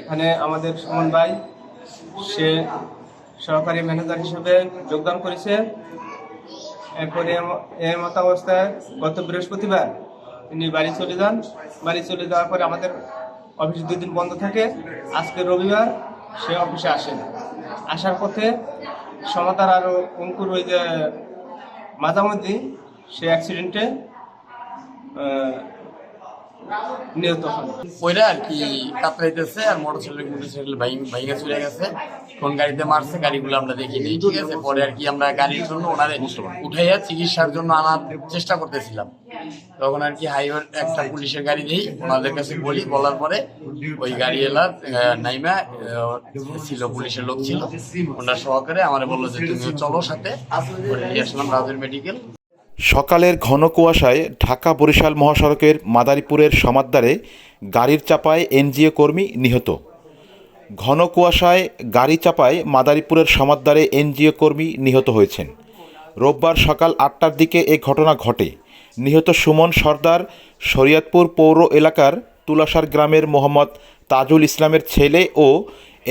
এখানে আমাদের সুমন ভাই, সে সহকারী ম্যানেজার হিসেবে যোগদান করেছে। এরপরে এর মতো অবস্থায় গত বৃহস্পতিবার তিনি বাড়ি চলে যান। বাড়ি চলে যাওয়ার পরে আমাদের অফিস দুই দিন বন্ধ থাকে। আজকে রবিবার সে অফিসে আসেন আসার পথে সমতার আরও অঙ্কুর ওই যে মাঝামধ্যে সে অ্যাক্সিডেন্টে নিহত হন। ওইটা আর কি কাতরাইতেছে আর মোটরসাইকেল মোটরসাইকেল ভাইঙ্গা চলে গেছে। কোন গাড়িতে মারছে গাড়িগুলো আমরা দেখিনি ঠিক আছে? পরে আর কি আমরা গাড়ির জন্য ওনারে উঠাইয়া চিকিৎসার জন্য আনার চেষ্টা করতেছিলাম। তখন আর কি হাইওয়ে একটা পুলিশের গাড়ি দিই ওনাদের কাছে বলি বলার পরে ওই গাড়ি এলা নাইমা ছিল পুলিশের লোক ছিল। ওনার সহকারে আমার বলল যে তুমি চলো সাথে। আসলাম রাজের মেডিকেল সকালের ঘন কুয়াশায় ঢাকা বরিশাল মহাসড়কের মাদারীপুরের সমাদ্দারে গাড়ির চাপায় এনজিও কর্মী নিহত। ঘন কুয়াশায় গাড়ি চাপায় মাদারীপুরের সমাদ্দারে এনজিও কর্মী নিহত হয়েছেন। রোববার সকাল আটটার দিকে এ ঘটনা ঘটে। নিহত সুমন সর্দার, শরিয়তপুর পৌর এলাকার তুলাসার গ্রামের মোহাম্মদ তাজুল ইসলামের ছেলে ও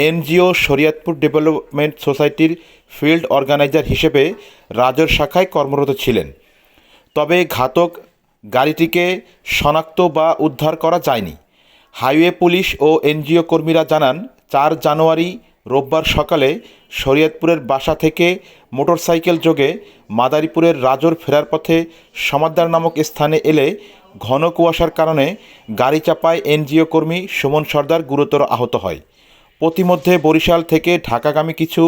এনজিও শরিয়তপুর ডেভেলপমেন্ট সোসাইটির ফিল্ড অর্গানাইজার হিসেবে রাজর শাখায় কর্মরত ছিলেন। তবে ঘাতক গাড়িটিকে শনাক্ত বা উদ্ধার করা যায়নি। হাইওয়ে পুলিশ ও এনজিও কর্মীরা জানান, চার জানুয়ারি রোববার সকালে শরীয়তপুরের বাসা থেকে মোটরসাইকেল যোগে মাদারীপুরের রাজর ফেরার পথে সমাদ্দার নামক স্থানে এলে ঘন কুয়াশার কারণে গাড়ি চাপায় এনজিও কর্মী সুমন সর্দার গুরুতর আহত হয়। প্রতিমধ্যে বরিশাল থেকে ঢাকাগামী কিছু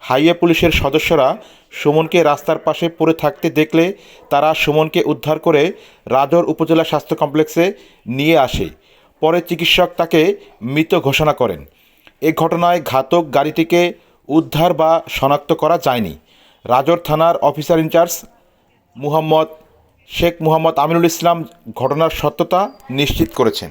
হাইওয়ে পুলিশের সদস্যরা সুমনকে রাস্তার পাশে পড়ে থাকতে দেখলে তারা সুমনকে উদ্ধার করে রাজর উপজেলা স্বাস্থ্য কমপ্লেক্সে নিয়ে আসে। পরে চিকিৎসক তাকে মৃত ঘোষণা করেন। এ ঘটনায় ঘাতক গাড়িটিকে উদ্ধার বা শনাক্ত করা যায়নি। রাজর থানার officer in charge Muhammad Sheikh Muhammad Aminul Islam ঘটনার সত্যতা নিশ্চিত করেছেন।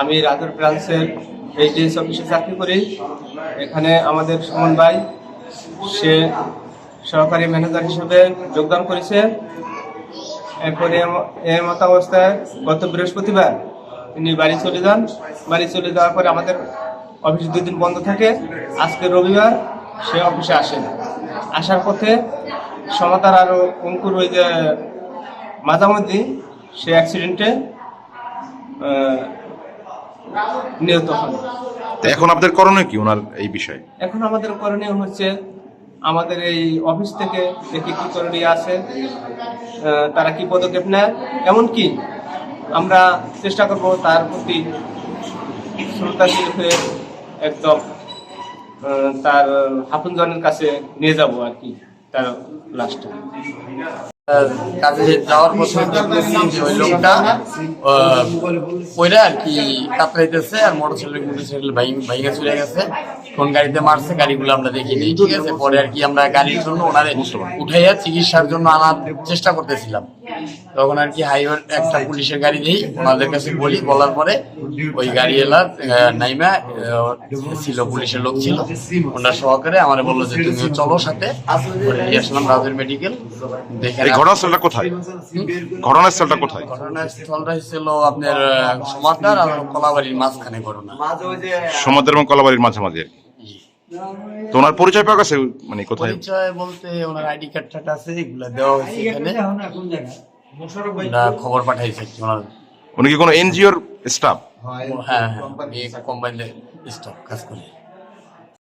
আমি রাজুর ব্রাঞ্চের এইচডিএস অফিসে চাকরি করি। এখানে আমাদের সুমন ভাই, সে সহকারী ম্যানেজার হিসেবে যোগদান করেছে। এরপরে এর মতো অবস্থায় গত বৃহস্পতিবার তিনি বাড়ি চলে যান। বাড়ি চলে যাওয়ার পরে আমাদের অফিস দুই দিন বন্ধ থাকে। আজকে রবিবার, সে অফিসে আসেন আসার পথে সমতার আরও অঙ্কুর ওই যে মাঝামধ্যে সে অ্যাক্সিডেন্টে নিহত হন। তা এখন আপনাদের করণীয় কি ওনার এই বিষয়ে? এখন আমাদের করণীয় হচ্ছে আমাদের এই অফিস থেকে দেখি কি করণীয় আছে তারা কি পদক্ষেপ নেয়। এমনকি আমরা চেষ্টা করব তার প্রতি শ্রদ্ধাশীল হয়ে একদম তার হাফুনজনের কাছে নিয়ে যাব আর কি তার লাস্টটা কাজে যাওয়ার দেখতেছি যে ওই লোকটা আহ, ওইটা আর কি কাতরাইতেছে আর মোটরসাইকেল মোটরসাইকেল ভাইঙ্গা চলে গেছে। কোন গাড়িতে মারছে গাড়িগুলো আমরা দেখিনি ঠিক আছে? পরে আর কি আমরা গাড়ির জন্য ওনারে উঠাইয়া চিকিৎসার জন্য আনার চেষ্টা করতেছিলাম। তখন আর কি হাইওয়ে একটা পুলিশের গাড়ি দিই ওনাদের কাছে বলি বলার পরে ওই গাড়ি এলা নাইমা ছিল পুলিশের লোক ছিল। ওনার সহকারে আমার বলল যে তুমি চলো সাথে আসলাম রাজের মেডিকেল দেখে ঘটনাস্থলটা কোথায়? ঘটনাস্থলটা কোথায়? ঘটনাস্থলটা ছিল আপনার সমাদার আর কলাবাড়ির মাঝখানে ঘটনা। সমাদের এবং কলাবাড়ির মাঝামাঝি আর কি। তো ওনার পরিচয় পাওয়া গেছে? মানে কোথায়? পরিচয় বলতে ওনার আইডি কার্ড আছে এগুলা দেওয়া হয়েছে এখানে। খবর পাঠাইছে ওনার? উনি কি কোনো এনজিওর স্টাফ হ্যাঁ হ্যাঁ। কোম্পানিতে স্টাফ কাজ করে।